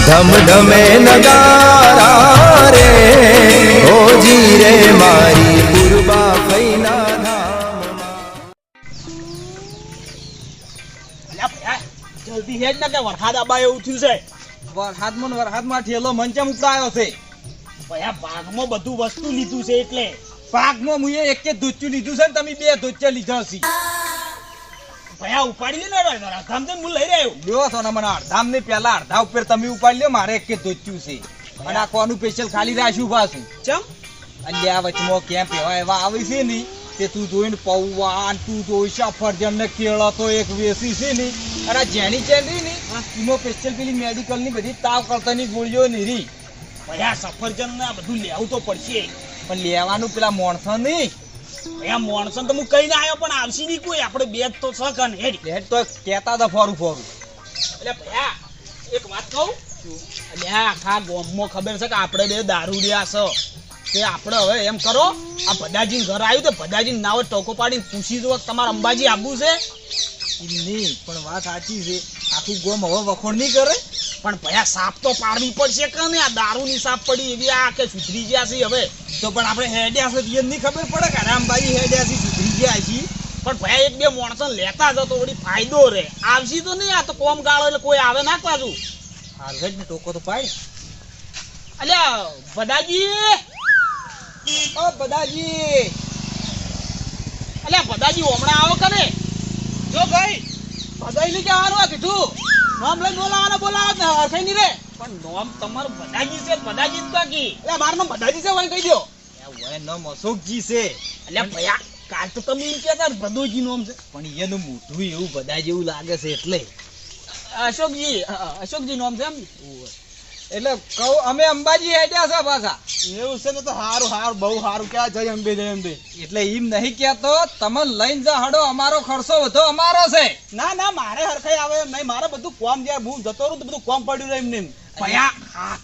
ધમ ધમે નગારા રે હોજી રે મારી પૂર્વા ફૈના જલ્દી હેડ ને કે વરસાદ આબા એવું થયું છે વરસાદમાં ને વરસાદમાં ઠેલો મંચમ ઉપડાયો છે. ભયા ભાગમાં બધું વસ્તુ લીધું છે એટલે. પાકમાં મુએ એક કે ધોચ્યું લીધું છે ને તમે બે ધોચ્યા લીધા છે ભયા ઉપાડી લે ને તો હું લઈ રહ્યો. લ્યો છો ને મને અડધામ ને પેલા અડધા ઉપર તમે ઉપાડી લ્યો મારે એક કે ધોચ્યું છે અને આ કોનું સ્પેશિયલ ખાલી રાખ્યું પાછું. ચમ? અલ્યા વચમાં કેમ્પ એવા એવા આવે છે ને તે તું જોઈને પૌવા ને તું જોઈ સફરજન ને કેળા તો એક વેસી છે ને. અને જેની ચેન્ડી ને એમાં સ્પેશિયલ પેલી મેડિકલની બધી તાવ કરતાની ગોળીઓ નીરી ભયા સફરજન ને આ બધું લેવું તો પડશે. પણ લેવાનું પેલા માણસો નહીં. ભયા મોણસન તો હું કહી ના આવ્યો પણ આવશે નહીં કોઈ. આપણે બે તો તો કન હેડ. હેડ તો કેતા હતા ફોરું ફોરું. એટલે ભયા એક વાત કહું? અલ્યા આખા ગામમાં ખબર છે કે આપણે બે દારૂ રહ્યા છે. તે આપણે હવે એમ કરો આ ભદાજી ઘર આવ્યું તો ભદાજી ના હોય ટોકો પાડીને પૂછી કે તમારે અંબાજી આવવું છે. નહીં પણ વાત સાચી છે. આખું ગોમ હવે વખોડ નહીં કરે? પણ ભયા સાપ તો પાડવી પડશે કે ને આ દારૂની સાપ પડી એવી આ કે સુધરી ગયા છે હવે. તો પણ આપણે હેડ્યા છે એ નહીં ખબર પડે કે રામભાઈ હેડ્યા છે સુધરી ગયા છે. પણ ભયા એક બે માણસો લેતા જતો વળી ફાયદો રે આવશે તો નહીં આ તો કોમ ગાળો એટલે કોઈ આવે ના પાછું. હાર્વેજ ને ટોકો તો પાડ. અલ્યા બધાજી. ઓ બદાજી અલ્યા બધાજી હમણાં આવો કરે જો ભાઈ ભદાઈ ને ક્યાં આ કીધું? નામ લઈને બોલાવાના બોલાવા ને હરખાઈ નહીં રે. પણ નામ તમારું બધાજી છે બધાજી બાકી એટલે મારું નામ બધાજી છે વળી કહી દો ઓય નામ અશોકજી છે. એટલે ભયા કાલ તો તમે એમ કહેતા ને ભદોજી નામ છે. પણ એનું મોઢું એવું બધા જેવું લાગે છે એટલે. અશોકજી અશોકજી નામ છે એમ? એટલે કહું અમે અંબાજી હેડ્યા છે પાછા. એવું છે ને તો હારું સારું બહુ સારું ક્યાં જય અંબે જય અંબે? એટલે એમ નહીં કહેતો તમે લઈને જા હડો અમારો ખર્ચો વધો અમારો છે. ના ના મારે હરખાઈ આવે નહીં. મારે બધું કોમ જાય હું જતો રહું તો બધું કોમ પડ્યું રહે એમ.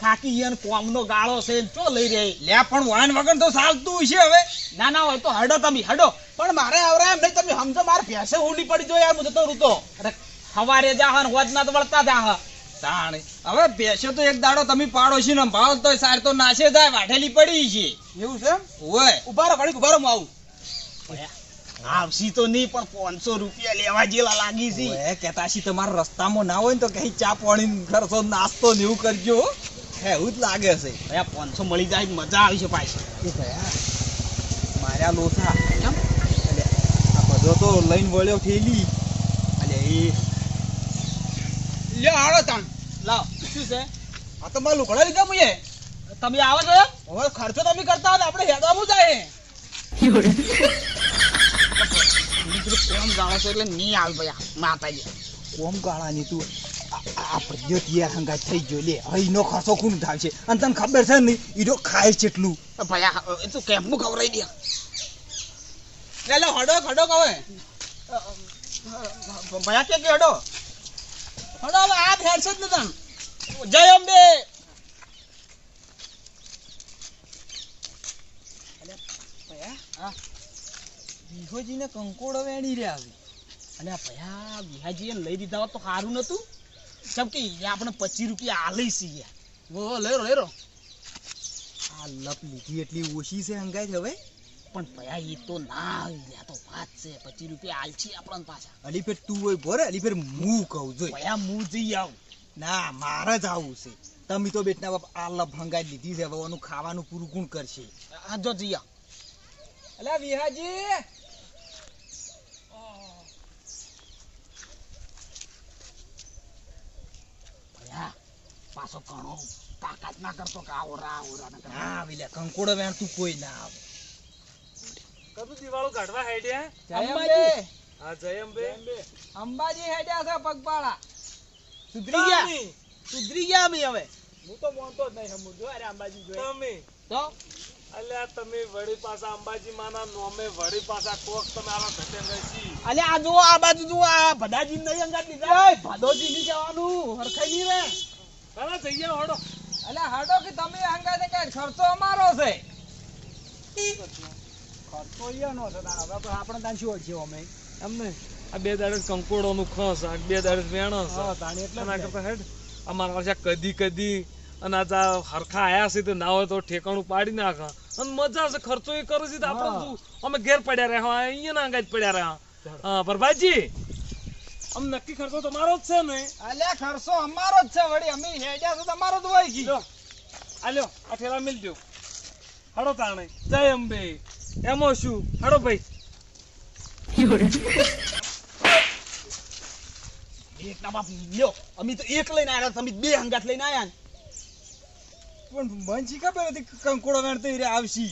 ખાકી કોમનો ગાળો છે ચો લઈ રહી લે પણ વાન વગર તો ચાલતું છે હવે. ના ના હોય તો હડો તમે હડો. પણ મારે આવરા એમ નહીં. તમે સમજો મારે ભેંસે ઉડી પડી જો યાર હું જતો રહું તો અરે સવારે જા હન હોજ ના તો વળતા જા હ તાણે. હવે બેસો તો એક દાડો તમે પાડોશી ને ભાવ તો સાર તો નાશે જાય વાઢેલી પડી છે. એવું છે ઓય ઉભારો ઉભારો ઊભા હું આવું. આવશી તો નહીં પણ પાંચસો રૂપિયા લેવા જેલા લાગી છે. કેતા કેતાશી તમારા રસ્તામાં ના હોય ને તો કઈ ચા પાણી ખર્ચો નાસ્તો ને એવું કરજો હે. એવું જ લાગે છે. ભયા પાંચસો મળી જાય મજા આવી છે પાછી. એ ભયા માર્યા લોથા આ બધો તો લઈને વળ્યો ઠેલી. અલે એ લે હાડો તાણ. લાવ શું છે? આ તો મારું લુગડા લીધા મુએ. તમે આવો છો? હવે ખર્ચો તમે કરતા હોય આપણે હેડવાનું જાય કોમ જાણો છો એટલે નહીં આવે ભયા માતાજી. કોમ ગાળાની તું આ- આ પડ્યો તૈયાર થઈ ગયો લે. હવે ઈનો ખર્ચો કોણ ઉઠાવશે અને તને ખબર છે ને ઈનો ખાય છે એટલું. ભયા એ તો કેમનું ખવડાવી દે લે લે હડો હડો કહે ભયા કે કે હડો? હડો હવે આ ફેરશે જ ને જય અંબે. વિહોજીને કંકોડો વેણી રહ્યા છે. અને આ ભયા વિહાજી એમ લઈ દીધા હોત તો સારું નતું. કેમ કે આપણે પચીસ રૂપિયા આલી છીએ. ઓ લેરો રો આ લપ લીધી એટલી ઓછી છે હંગાઈ હવે. પણ ભયા એ તો ના આવી આ તો વાત છે. પચીસ રૂપિયા આલછી આપણને પાછા. અલી ફેર તું હોય બોરે અલી ફેર હું કહું જોઈ. ભયા હું જઈ આવું. ના મારે જ આવું છે. તમે તો બેટના બાપ આ લપ હંગાઈ લીધી છે હવે એનું ખાવાનું પૂરું કોણ કરશે? આ જો જઈ આવ. અલ્યા વિહાજી! ભયા પાછો ઘણો તાકાત ના કરતો કે આવો રા આવો રા ના વિલે કંકોડો વેણતું કોઈ ના આવે. કદું દિવાળો કાઢવા હેડ્યા અંબાજી. હા જય અંબે. અંબાજી હેડ્યા છે પગપાળા. સુધરી ગયા? સુધરી ગયા અમે હવે? હું તો મોનતો જ નહીં સમજો અરે અંબાજી તમે. તો? અલ્યા તમે વળી પાછા અંબાજી માના નોમે વળી પાછા કોક તમે આવા ઘટે નથી. અલે આ જુઓ આ બાજુ જુઓ આ ભદાજી નહીં અંગાત લીધા? ભદોજી ની જવાનું. હરખાઈ નહીં રે. ચાલો જઈએ હડો. અલ્યા હાડો કે તમે હંગાઈ કે ખર્ચો અમારો છે. ખર્ચો ઈયાનો છે તારા. પણ આપણે ત્યાં શું છે અમે એમને આ બે દાડે કંકોડો નું ખસ આ બે દાડે વેણો છે એટલે જ કરતા હેડ અમારા પાસે કદી કદી અને આ હરખા આયા છે તો ના હોય તો ઠેકાણું પાડી નાખા. અને મજા છે ખર્ચો એ કરે છે તો આપણે શું અમે ઘેર પડ્યા રહ્યા અહીંયા ના જ પડ્યા રહ્યા. હા પ્રભાતજી આમ નક્કી ખર્ચો તમારો જ છે ને? અલ્યા ખર્ચો અમારો જ છે વળી અમે હેડ્યા છે તમારો જ હોય કી આલ્યો આ ઠેલા મિલ હડો તાણે. જય અંબે. એમાં શું? હડો ભાઈ. એકના બાપ લ્યો. અમે તો એક લઈને આવ્યા તમે બે હંગાત લઈને આવ્યા પણ મને ખબર હતી કંકોડો વેણ તો રે આવશી.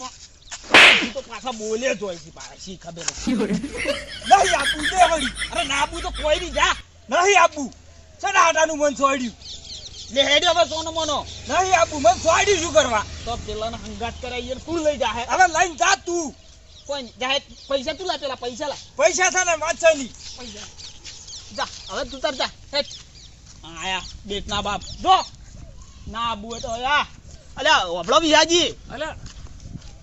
તો પાછા બોલે જ હોય છે પાછા ખબર નહીં આપવું દે વળી. અરે ના તો કોઈ નહીં જા. નહીં આપવું સડા હાટાનું મન છોડ્યું. લે હેડે હવે સોનો મોનો. નહીં આપું મન સ્વાડી શું કરવા? તો પેલાને હંગાત કરાવીએ ને કોણ લઈ જાહે. હવે લઈને જા તું. કોઈ જાહે પૈસા તું લા પેલા પૈસા લા. પૈસા છે ને નહીં પૈસા. જા હવે તું તર જા હેટ આયા બેટના બાપ. જો. ના આબુ તો આ. અલ્યા વભળો વિહાજી. અલ્યા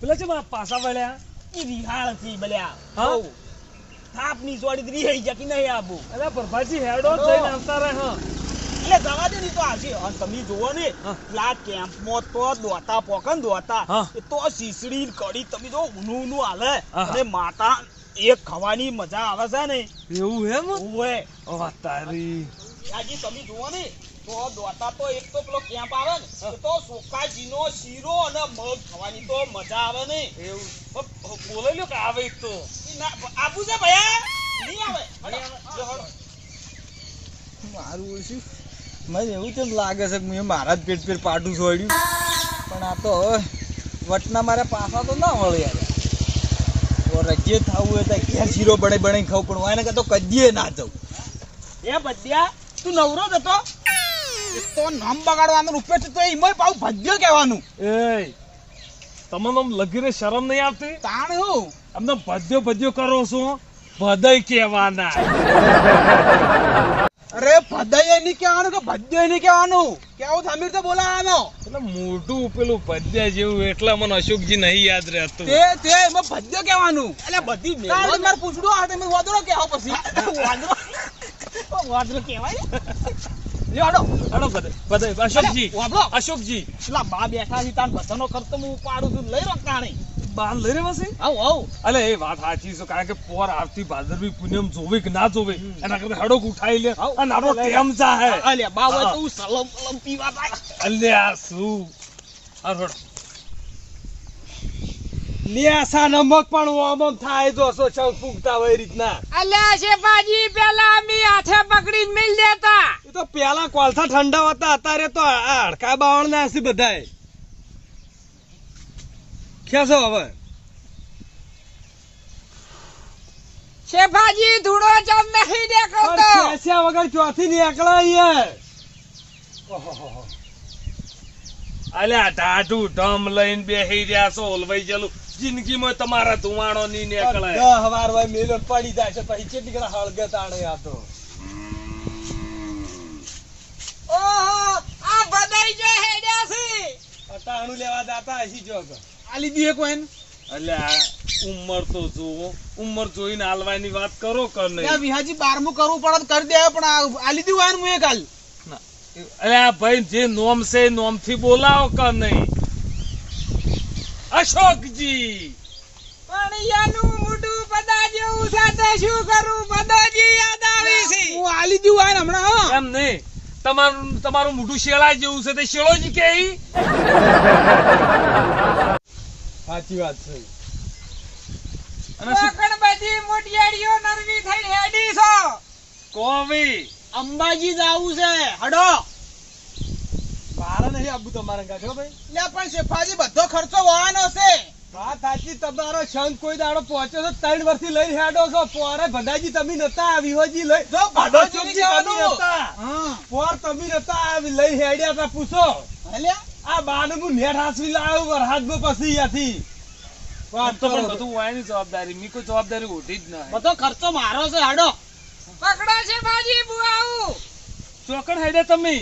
પેલા છે મારા પાસા વળ્યા? ઈ રિહાળથી બલ્યા હા? હોવ. થાપની સોડી તો રિહાઈ જા કે નહીં આબુ અલ્યા પ્રભાતજી હેડો જઈને આવતા રહે હા. એટલે જવા દે ની તો અને તમે જુઓ ને હા. પેલા કેમ્પમાં તો દોતા પોકન દોતા. એ તો સીસડી કડી તમે જો ઊનું ઊનું હાલે. અને માતા એ ખાવાની મજા આવે છે ને. એવું એમ? ઓવે ઓ તારી. આજી તમે જુઓ ને તો દોતા તો એક તો પેલો કેમ્પ આવે ને તો સોકાજીનો શીરો અને મગ ખાવાની તો મજા આવે ને. એવું. બોલે લ્યો કે આવે એક તો. આબુ છે ભયા નહીં આવે. મારું ઓળશું મને એવું કેમ લાગે છે કે મેં મારા જ પેટ પેટ પાટું છોડ્યું? પણ આ તો વટના મારે પાસા તો ના મળે યાર. જે થવું હોય તો ક્યાં શીરો બને બને ખાવું પણ હું એને કે તો કદીએ ના જવું એ બદ્યા તું નવરો જ હતો. તો નામ બગાડવાનું રૂપે છે તો એમાં પાછું ભજ્ય કહેવાનું. એ તમને આમ લગીરે શરમ નહીં આવતી? તાણ હું? અમને ભદ્યો ભદ્યો કરો છો ભદય કહેવાના. અરે ભદય નહીં કહેવાનું કે ભદ્ય નહીં કહેવાનું. કેવું સમીર તો બોલાવાનો. એટલે મોટું પેલું ભદ્ય જેવું એટલે મને અશોકજી નહીં યાદ રહેતું. તે તે એમાં ભદ્ય કહેવાનું. એટલે બધી મેં માર પૂછડું આ તમે વાદળો કહેવો પછી. વાદળો વાદળો કહેવાય? લ્યો હાડો હેડો ભદય ભદય અશોકજી. અશોકજી. પેલા બા બેઠા છે તાન બધાનો ખર્ચો હું ઉપાડું છું. લઈ રો તાણી. બાર લઈ રહ્યો છે? આવ આવ. અલે એ વાત સાચી છે કારણ કે પોર આવતી ભાદરવી પૂનમ જોવે કે ના જોવે એના કરતા હડો ઉઠાઈ લે આ અને ટેમ જા હે? અલે હોય તું તો સલમ સલમ પીવા થાય આ શું? આ રોડ ન્યાસા નમક પણ ઓમમ થાય જો સો ચૌ ફૂગતા હોય રીતના. અલ્યા શેફાજી પેલા અમી હાથે પકડી મિલ દેતા. એ તો પેલા કોલસા ઠંડા હતા અત્યારે તો આ હડકા બાવણ ના છે બધાય. ખેસો હવે? શેફાજી ધૂળો જમ નહીં દેખાતો? ખેંચ્યા વગર ચોથી નીકળા યાર અલ્યા ટાઢું ઢમ લઈને બેહી રહ્યા છો ઓલવાઈ ગયેલું. જિંદગીમાં તમારા ધુવાણો ની નીકળે. હોય મેલો પડી જાય છે પછી કેટલી ઘણા હળગે તાણે આ તો. ઓહો આ બધાય જો હેડ્યા છે. અટાણું લેવા દાતા હસી જો. આલી દીએ કોઈ એટલે ઉંમર તો જુઓ. ઉંમર જોઈને હાલવાની વાત કરો કર નહીં? વિહાજી બારમું કરવું પડે કરી દે પણ આલી દીધું હોય મુએ કાલ એક આ ભાઈ જે નોમ છે નોમ નોમથી બોલાવો કર નહીં? અશોકજી! પણ યાનું મોઢું બધા જેવું સાથે શું કરું? બધાજી યાદ આવી છે. હું આલી દીધું આને હમણાં હા. એમ નહીં? તમારું તમારું મોઢું શેળા જેવું છે તે શેળોજી કે ઈ? સાચી વાત છે. અને બધી મોટિયાડીઓ નરવી થઈ હેડી છો. કોવી? અંબાજી જાવું છે. હડો. મારે નહીં આબુ તમારે કાઢો ભાઈ. લે પણ શેફાજી બધો ખર્ચો વવાનો છે. વાત સાચી તમારો સંત કોઈ દાડો પહોંચ્યો ત્રણ વર્ષથી લઈ હેડો છો. પોરે ભંડાજી તમે નતા વિહોજી લઈ જો અશોકજી તમે નતા. હા. પોર તમે નતા લઈ હેડ્યા તા પૂછો. અલ્યા આ બાને હું નેટ હાસવી લાવ્યો વરહાદમાં પછી ત્યાંથી વાત તો પણ બધું વાયની જવાબદારી. મી કોઈ જવાબદારી ઉઠી જ ના બધો ખર્ચો મારો છે હાડો. પકડો શેફાજી બુઆઉ. ચોકડ હેડે તમે.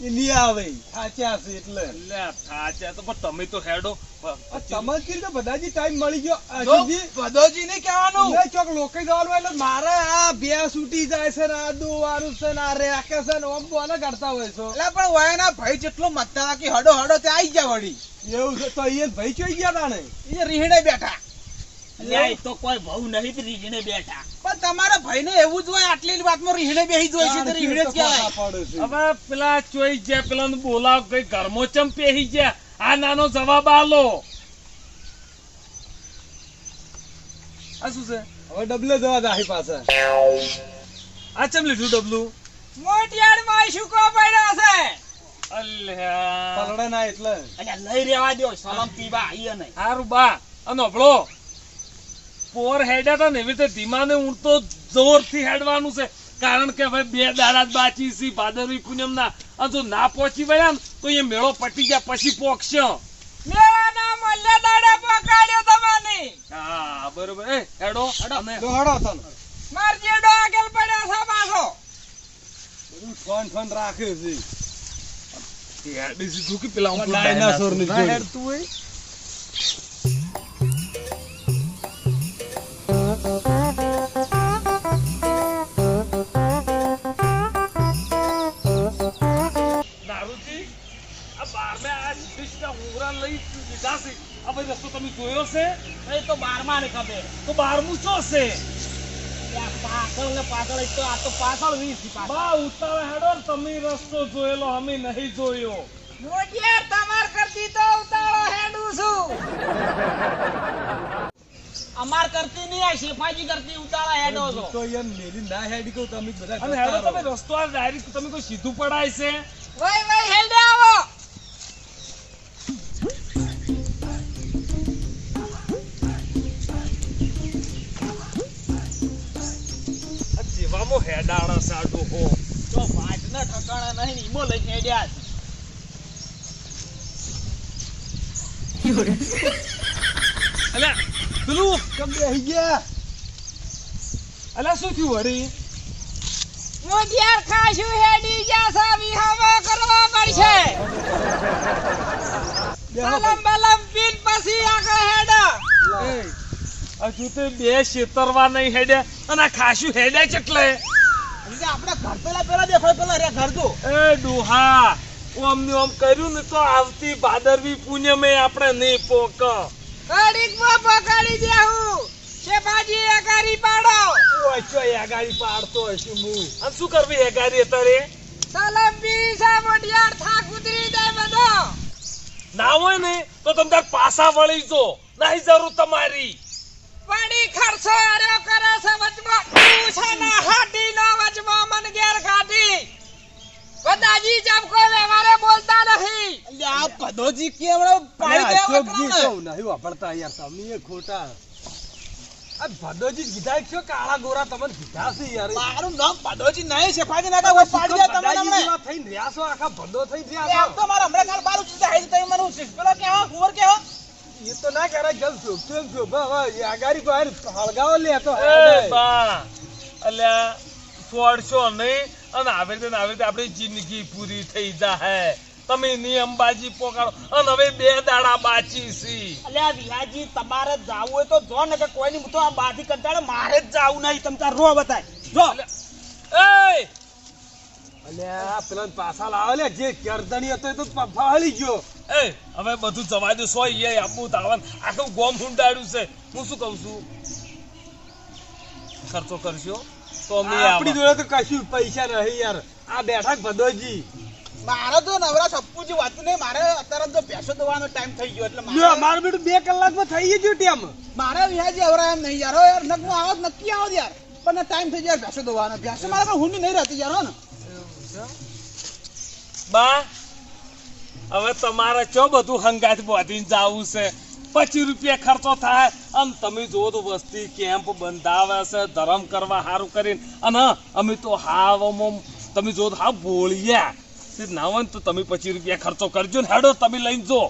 એ આવે. સાચા છે એટલે. અલ્યા તો પણ તમે તો હેડો. આ તમારે બધાજી ટાઈમ મળી ગયો. આ જો સુધી કહેવાનું. નહીં ચોક લોકો જવાનું એટલે મારે આ બે છૂટી જાય છે ને આ દોવાનું છે ને આ રેકે છે ને બોને કરતા હોય છો. એટલે પણ વયના ભાઈ જેટલો મતતા કે હડો હડો તે ગયા વળી. એવું છે તો અહીંયા ભાઈ ચોઈ ગયા તાણે? એ રીહડે બેઠા. ન્યાય તો કોઈ ભાવ નહીં જ બેઠા. પણ તમારા ભાઈને એવું જ હોય આટલી વાતમાં રીહડે બેહી જ હોય છે તો જ કહેવાય. હવે પેલા ચોઈ ગયા પેલા બોલાવ કઈ ઘરમાં ચમ પેહી ગયા? આ નાનો જવાબ આલો. આ શું છે? હવે ડબલે જવા દાહી પાછા. આ ચમ લીધું ડબલું મોટિયારમાં શુકો પડ્યો છે. અલ્યા. પલડે ના એટલે. અલ્યા લઈ રેવા દ્યો સલમ પીવા આઈએ નહીં. હારું બા અને હભળો. પોર હેડ્યા હતા ને એવી રીતે ધીમાને ઊંટતો જોરથી હેડવાનું છે. કારણ કે હવે બે દાડા બાચી છે ભાદરવી પૂનમના. અને જો ના પહોંચી વળ્યા ને તો એ મેળો પટી ગયા પછી પોકશે મેળાના મલ્લે દાડે પકડ્યો તમને હા બરોબર. એ હેડો અને દોડો તને માર જેડો આગળ પડ્યો છે પાછો. બધું ઠોન ઠોન રાખે છે. પેલા ના લઈ આ ભાઈ રસ્તો તમે જોયો છે એ તો બારમા ને ખબર. તો બારમું શું છે પાછળ ને પાછળ એક તો આ તો પાછળ વીસ બા ઉતાવળ હેડો તમે રસ્તો જોયેલો અમે નહીં જોયો. મોટિયાર તમાર કરતી તો ઉતાળો હેડું છું. અમાર કરતી નહીં આ શેફાજી કરતી ઉતાળા હેડો છો. તો યાર મેલી ના હેડી કહું તમે બધા અને હેડો તમે રસ્તો આ ડાયરેક્ટ તમે કોઈ સીધું પડાય છે? હેડે જેવામાં હેડાણા સાડો હો. જો વાજના ઠકાણા નહીં ઈમો લઈને હેડ્યા છે. અલ્યા પેલું કેમ બેહી ગયા. અલ્યા શું થયું વળી? મોઢિયાર ખાશું હેડી ગયા સાવી હવા કરવા પડશે. બેહો બલમ બલમ પીન પછી આગળ હેડો. હજુ તો બે શેતરવા નહીં હેડે અને ખાસું હેડે કેટલે એટલે આપણે ઘર પેલા પેલા દેખાય પેલા રે ઘર તો એ ડોહા ઓમ ને ઓમ કર્યું ને તો આવતી ભાદરવી પુણ્યમે આપણે નહીં પોક. ઘડીકમાં પકડી દેવું શેફાજી અગારી પાડો. આ ગાડી પાડતો હશું હું. અને શું કરવી હેગારી અત્યારે? સલામ પીરી છે મોટિયાર થાક ઉતરી જાય બધો? ના હોય ને તો તમને તાર પાસા વળી જો. નહીં જરૂર તમારી. વળી ખર્ચો આર્યો કરે છે વચમાં તું છે ને હાડી નો વચમાં મન ગેર કાઢી બધાજી જબ કોઈ વ્યવહારે બોલતા નથી એટલે આ ભદોજી કેવડો પાડી દેવા અશોકજી. કહું નહીં વાપરતા યાર તમે એ ખોટા આ ભદોજી કીધા છો કાળા ગોરા તમને કીધા છે યાર મારું નામ ભદોજી નહીં છે પાડી દે તમને હમણે. જેવા રહ્યા છો આખા ભદો થઈ તો મારા હમણાં કાલ બાર ઉઠી જાય તમે મને કુંવર કેવો? છો એ તો ના કરાય જલ શોભતો એમ હવે આ ગાડી હળગાવો લે તો બા અલ્યા છોડશો નહીં અને આવી રીતે આવી રીતે આપણી જિંદગી પૂરી થઈ જાહે. તમે નિયમબાજી પોકારો અને હવે બે દાડા બાચી સી અલ્યા વિહાજી તમારે જાવું હોય તો જો ને કે કોઈ નહીં હું તો આ બાથી કંટાળે મારે જ જાવું નહીં. તમ તાર રો બતાય. જો. એ અલ્યા પેલા પાછા લાવે લે જે ગરદણી હતો એ તો ફાળી ગયો. એ હવે બધું જવા દો સો એ આપવું તાવન. આખું ગોમ હુંડાડ્યું છે. હું શું કહું છું? ખર્ચો કરશો તો અમે આપણી જોડે તો કશું પૈસા નહીં યાર. આ બેઠા ભદોજી. મારે તો નવરા સપ્પુજી વાત નહીં. મારે અત્યારે તો પેસો દોવાનો ટાઈમ થઈ ગયો એટલે મારે મારું બેટું બે કલાકમાં થઈ ગયું ટાઈમ મારે વિહાજી અવરા એમ નહીં યાર. હો યાર નક હું આવત નક્કી આવત યાર. પણ ટાઈમ થઈ જાય ભેસો દોવાનો. ભેસો મારે પણ હુંડી નહીં રહેતી યાર હો ને. બા હવે તમારે ચો બધું હંગાત બાંધીને જાવું છે? પચીસ રૂપિયા ખર્ચો થાય અને તમે જુઓ તો વસ્તી કેમ્પ બંધાવે છે ધરમ કરવા સારું કરીને. અને અમે તો હાવ આમ આમ તમે જુઓ તો હાવ બોળિયા ના હોય તો તમે પચીસ રૂપિયા ખર્ચો કરજો ને હેડો તમે લઈને જો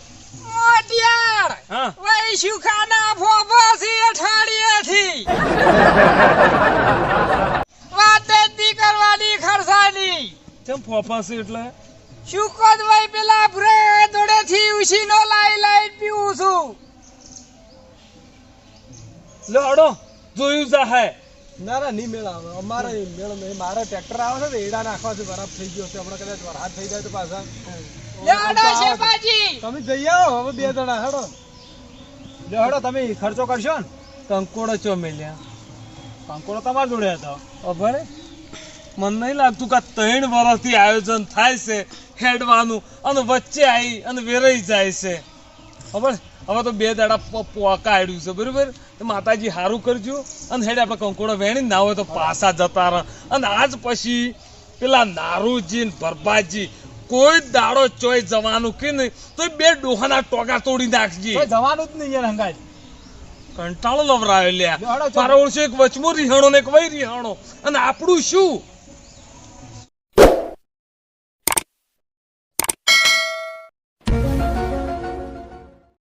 મોટિયાર હા? વાતે જ કરવાની ખર્ચાની. કેમ ફોફાશે એટલે? શું કોદ ભાઈ પેલા ભ્રોડે થી ઉસી નો લાઈ લાઈ પીવું છું? લો હડો જોયું જા હે. ના ના નહીં મેળ આવે. અમારે મેળ નહીં. મારે ટ્રેક્ટર આવે છે ને એડા નાખવા છે બરાબર થઈ ગયો છે. હમણાં કદાચ વરસાદ થઈ જાય તો પાછા. લેડો શેપાજી તમે જઈ આવો હવે બે જણા હેડો. જો હેડો તમે ખર્ચો કરશો ને? કંકોડો ચો મેલ્યા? કંકોડો તમારા જોડે હતો. અભરે? મને નહીં લાગતું કે ત્રણ વર્ષથી આયોજન થાય છે હેડવાનું અને વચ્ચે આવી અને વેરાઈ જાય છે. ખબર? હવે તો બે દાડા પોકાડ્યું છે બરાબર? માતાજી સારું કરજો અને હેડે આપણે કંકોડો વેણી ના હોય તો પાછા જતા રહ. અને આજ પછી પેલા નારુજી ભરભાજી કોઈ દાડો ચોય જવાનું કે નહીં તો બે ડોહાના ટોકા તોડી નાખજે. જવાનું જ નહીં યાર હંગાજ કંટાળો લવરાયો લ્યા. મારો ઓળશે એક વચમો રિહાણો ને એક વય રિહાણો. અને આપણું શું?